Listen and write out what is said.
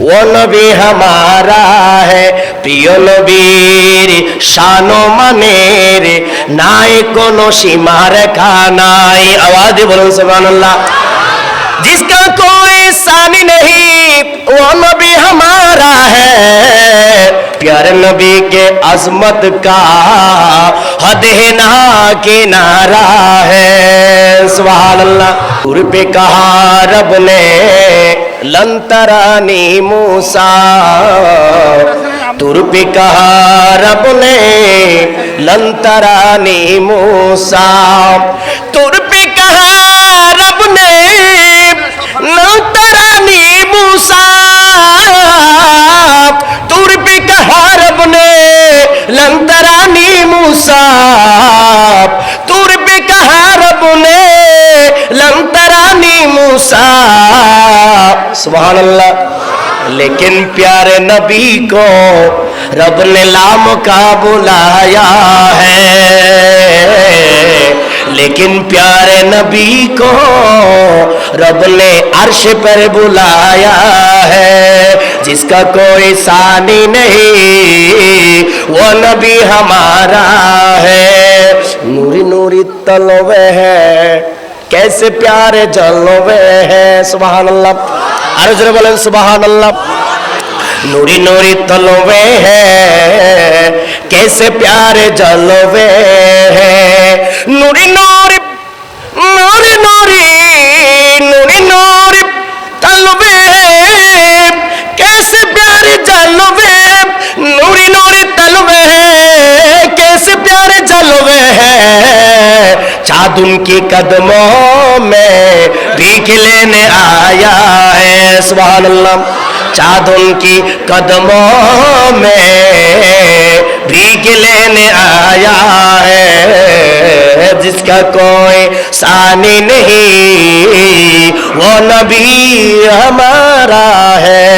وہ نبی ہمارا ہے، پیو نبیر، شان و منیر، نائے کو سیمار کا نائے۔ آواز بولن سبحان اللہ۔ جس کا کوئی ثانی نہیں، وہ نبی ہمارا ہے۔ پیار نبی کے عظمت کا حد نا کنارہ ہے۔ سبحان اللہ۔ پور پہ کہا رب نے লন্তরানি মুসা তুরপি কাহা রব নে লন্তরানি মুসা তুরপি কাহা রব নে লন্তরানি মুসা তুরপি কাহা রব নে লন্তরানি মুসা তুরপি কাহা রব নে লন্তরানি মুসা سبحان اللہ لیکن پیارے نبی کو رب نے لام کا بلایا ہے۔ لیکن پیارے نبی کو رب نے عرش پر بلایا ہے۔ جس کا کوئی ثانی نہیں، وہ نبی ہمارا ہے۔ نوری نوری تلوے ہے۔ کیسے پیارے جلوے ہیں سبحان اللہ عرض بولیں سبحان اللہ نوری نوری تلوے ہیں، کیسے پیارے جلوے ہیں۔ جہاد ان کی قدموں میں بھیک لینے آیا ہے، سبحان اللہ۔ جہاد ان کی قدموں میں بھیک لینے آیا ہے، جس کا کوئی ثانی نہیں۔ وہ نبی ہمارا ہے۔